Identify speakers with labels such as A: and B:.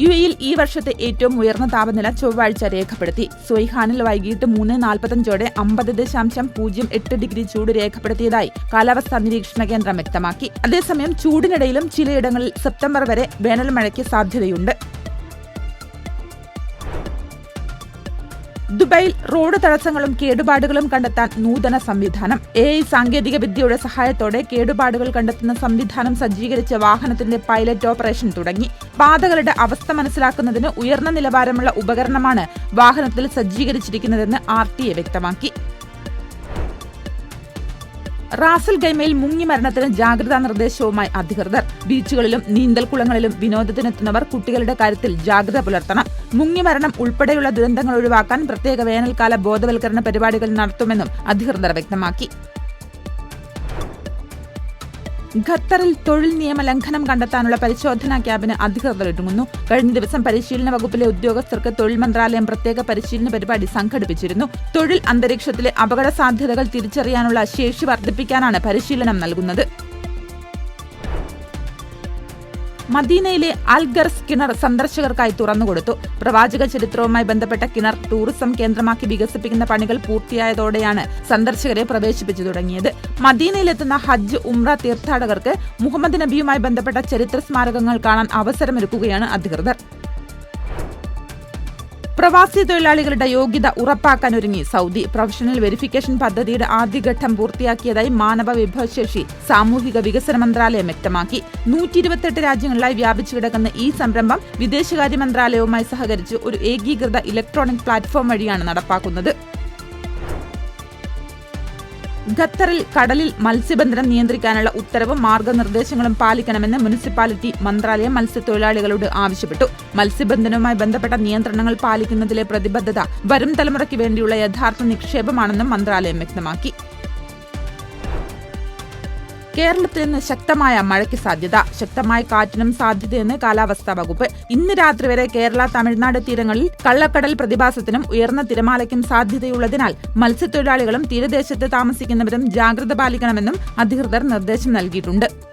A: U എയിൽ ഈ വർഷത്തെ ഏറ്റവും ഉയർന്ന താപനില ചൊവ്വാഴ്ച രേഖപ്പെടുത്തി. സൊയ്ഹാനിൽ വൈകിട്ട് മൂന്ന് നാൽപ്പത്തഞ്ചോടെ അമ്പത് ദശാംശം പൂജ്യം എട്ട് ഡിഗ്രി ചൂട് രേഖപ്പെടുത്തിയതായി കാലാവസ്ഥാ നിരീക്ഷണ കേന്ദ്രം വ്യക്തമാക്കി. അതേസമയം ചൂടിനിടയിലും ചിലയിടങ്ങളിൽ സെപ്റ്റംബർ വരെ വേനൽ മഴയ്ക്ക് സാധ്യതയുണ്ട്. ദുബായിൽ റോഡ് തടസ്സങ്ങളും കേടുപാടുകളും കണ്ടെത്താൻ നൂതന സംവിധാനം. എ ഐ സാങ്കേതിക വിദ്യയുടെ സഹായത്തോടെ കേടുപാടുകൾ കണ്ടെത്തുന്ന സംവിധാനം സജ്ജീകരിച്ച വാഹനത്തിന്റെ പൈലറ്റ് ഓപ്പറേഷൻ തുടങ്ങി. പാതകളുടെ അവസ്ഥ മനസ്സിലാക്കുന്നതിന് ഉയർന്ന നിലവാരമുള്ള ഉപകരണമാണ് വാഹനത്തിൽ സജ്ജീകരിച്ചിരിക്കുന്നതെന്ന് ആർ ടി വ്യക്തമാക്കി. റാസൽ ഗൈമയിൽ മുങ്ങി മരണത്തിന് ജാഗ്രതാ നിർദ്ദേശവുമായി അധികൃതർ. ബീച്ചുകളിലും നീന്തൽക്കുളങ്ങളിലും വിനോദത്തിനെത്തുന്നവർ കുട്ടികളുടെ കാര്യത്തിൽ ജാഗ്രത പുലർത്തണം. മുങ്ങി മരണം ഉൾപ്പെടെയുള്ള ദുരന്തങ്ങൾ ഒഴിവാക്കാൻ പ്രത്യേക വേനൽക്കാല ബോധവൽക്കരണ പരിപാടികൾ നടത്തുമെന്നും അധികൃതർ വ്യക്തമാക്കി. ഖത്തറിൽ തൊഴിൽ നിയമ ലംഘനം കണ്ടെത്താനുള്ള പരിശോധനാ ക്യാമ്പിന് അധികൃതർ ഒരുങ്ങുന്നു. കഴിഞ്ഞ ദിവസം പരിശീലന വകുപ്പിലെ ഉദ്യോഗസ്ഥർക്ക് തൊഴിൽ മന്ത്രാലയം പ്രത്യേക പരിശീലന പരിപാടി സംഘടിപ്പിച്ചിരുന്നു. തൊഴിൽ അന്തരീക്ഷത്തിലെ അപകട സാധ്യതകൾ തിരിച്ചറിയാനുള്ള ശേഷി വർദ്ധിപ്പിക്കാനാണ് പരിശീലനം നൽകുന്നത്. മദീനയിലെ അൽഗർസ് കിണർ സന്ദർശകർക്കായി തുറന്നുകൊടുത്തു. പ്രവാചക ചരിത്രവുമായി ബന്ധപ്പെട്ട കിണർ ടൂറിസം കേന്ദ്രമാക്കി വികസിപ്പിക്കുന്ന പണികൾ പൂർത്തിയായതോടെയാണ് സന്ദർശകരെ പ്രവേശിപ്പിച്ചു തുടങ്ങിയത്. മദീനയിലെത്തുന്ന ഹജ്ജ് ഉംറ തീർത്ഥാടകർക്ക് മുഹമ്മദ് നബിയുമായി ബന്ധപ്പെട്ട ചരിത്ര സ്മാരകങ്ങൾ കാണാൻ അവസരമൊരുക്കുകയാണ് അധികൃതർ. പ്രവാസി തൊഴിലാളികളുടെ യോഗ്യത ഉറപ്പാക്കാൻ ഒരുങ്ങി സൗദി പ്രൊഫഷണൽ വെരിഫിക്കേഷൻ പദ്ധതിയുടെ ആദ്യഘട്ടം പൂർത്തിയാക്കിയതായി മാനവ വിഭവശേഷി സാമൂഹിക വികസന മന്ത്രാലയം വ്യക്തമാക്കി. നൂറ്റി ഇരുപത്തെട്ട് രാജ്യങ്ങളിലായി വ്യാപിച്ചു കിടക്കുന്ന ഈ സംരംഭം വിദേശകാര്യ മന്ത്രാലയവുമായി സഹകരിച്ച് ഒരു ഏകീകൃത ഇലക്ട്രോണിക് പ്ലാറ്റ്ഫോം വഴിയാണ് നടപ്പാക്കുന്നത്. ഖത്തറിൽ കടലിൽ മത്സ്യബന്ധനം നിയന്ത്രിക്കാനുള്ള ഉത്തരവും മാർഗനിർദ്ദേശങ്ങളും പാലിക്കണമെന്ന് മുനിസിപ്പാലിറ്റി മന്ത്രാലയം മത്സ്യത്തൊഴിലാളികളോട് ആവശ്യപ്പെട്ടു. മത്സ്യബന്ധനവുമായി ബന്ധപ്പെട്ട നിയന്ത്രണങ്ങൾ പാലിക്കുന്നതിലെ പ്രതിബദ്ധത വരും തലമുറയ്ക്ക് വേണ്ടിയുള്ള യഥാർത്ഥ നിക്ഷേപമാണെന്നും മന്ത്രാലയം വ്യക്തമാക്കി. കേരളത്തിൽ നിന്ന് ശക്തമായ മഴയ്ക്ക് സാധ്യത ശക്തമായ കാറ്റിനും സാധ്യതയെന്ന് കാലാവസ്ഥാ വകുപ്പ്. ഇന്ന് രാത്രി വരെ കേരള തമിഴ്നാട് തീരങ്ങളിൽ കള്ളക്കടൽ പ്രതിഭാസത്തിനും ഉയർന്ന തിരമാലയ്ക്കും സാധ്യതയുള്ളതിനാൽ മത്സ്യത്തൊഴിലാളികളും തീരദേശത്ത് താമസിക്കുന്നവരും ജാഗ്രത പാലിക്കണമെന്നും അധികൃതർ നിർദ്ദേശം നൽകിയിട്ടുണ്ട്.